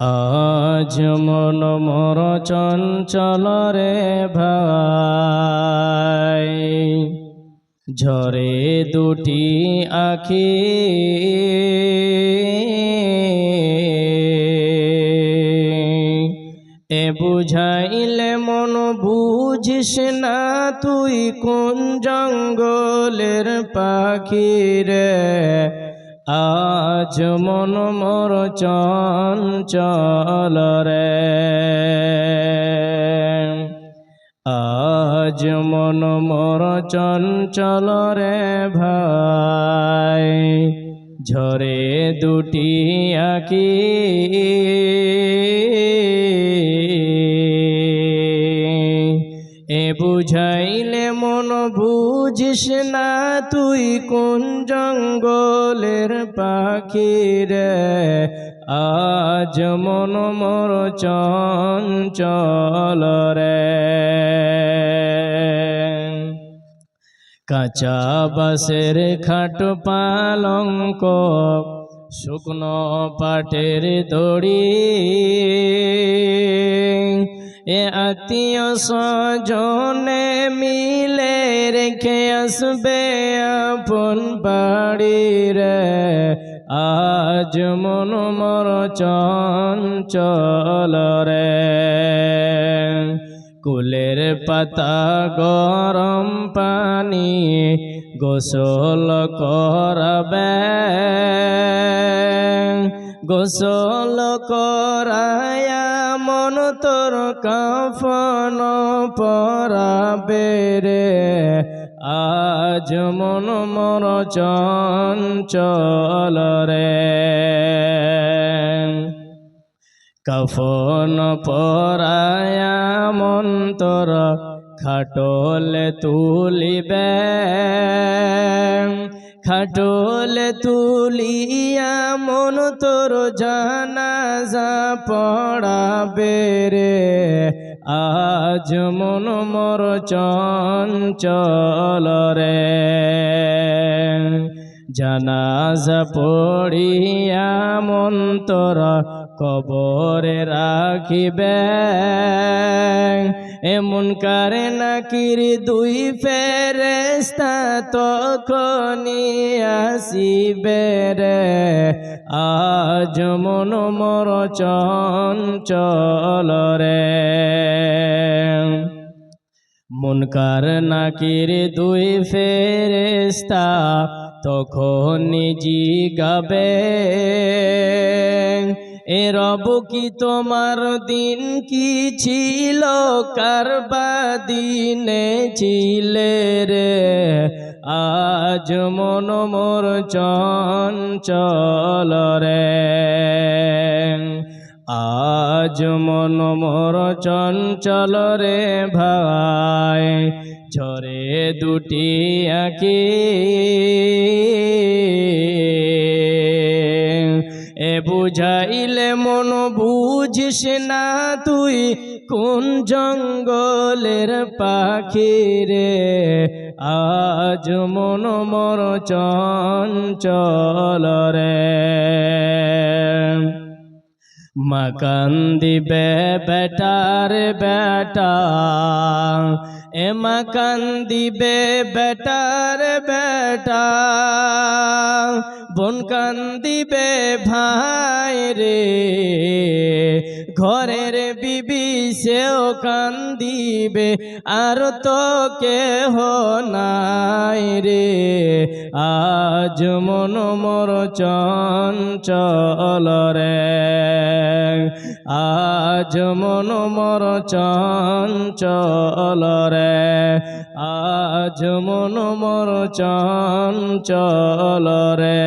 আজ মন মর চঞ্চল রে ভাই। ঝরে দুটি আখি। এ বুঝাইলে মন বুঝিস না তুই কোন জঙ্গলের পাখি রে? আজ মন মোর চঞ্চল রে। আজ মন মোর চঞ্চল রে ভাই ঝরে দুটি আঁকি। বুঝাইলে মন বুঝিস না তুই কোন জঙ্গলের পাখি রে? আজ মন মোর চঞ্চল রে। কাঁচা বাসের খাট পালঙ্ক, শুকনো পাটের দড়ি এ আত্মীয় স্বজনে মিলে রেখে আসবে আপন বাড়ি রে। আজ মন মর চঞ্চল রে। কুলের পাতা গরম পানি গোসল করবে। গোসল করায়া মন তোর কাফন পরাবে রে। আজ মন মর চঞ্চল রে। কফন পরায়া মন্তর খাটলে তুলিবে। খাটলে তুলিয়া মন তোর জানাজা পড়াবে রে। আজ মন মোর চঞ্চল রে। জানাজা পড়িয়া মন্তর কবরে রাখিবে। এমন কারে নাকির দুই ফেরেস্তা তখনই আসিবে রে। আজ মন মর চঞ্চল রে। মুনকার নাকির দুই ফেরেস্তা তখন জিগাবে। এ রব কি তোমার দিন কি ছিল? কারবা দিনে ছিলে রে? আজ মন মোর চঞ্চল রে। আজ মন মোর চঞ্চল রে ভাই, ঝরে দুটি আঁকি। বুঝাইলে মন বুঝিস না তুই কোন জঙ্গলের পাখি রে? আজ মন মর চঞ্চল রে। মাকান দিবে বেটার বেটা। এ মাকান দিবে বেটার বেটা। বোন কান দিবে ভাই রে। ঘরের বিবি সেও কান দিবে, আর তো কেহ নাই রে। আজ মন মোর চঞ্চল রে। আজ মন মোর চঞ্চল রে আজ মন মোর চঞ্চল রে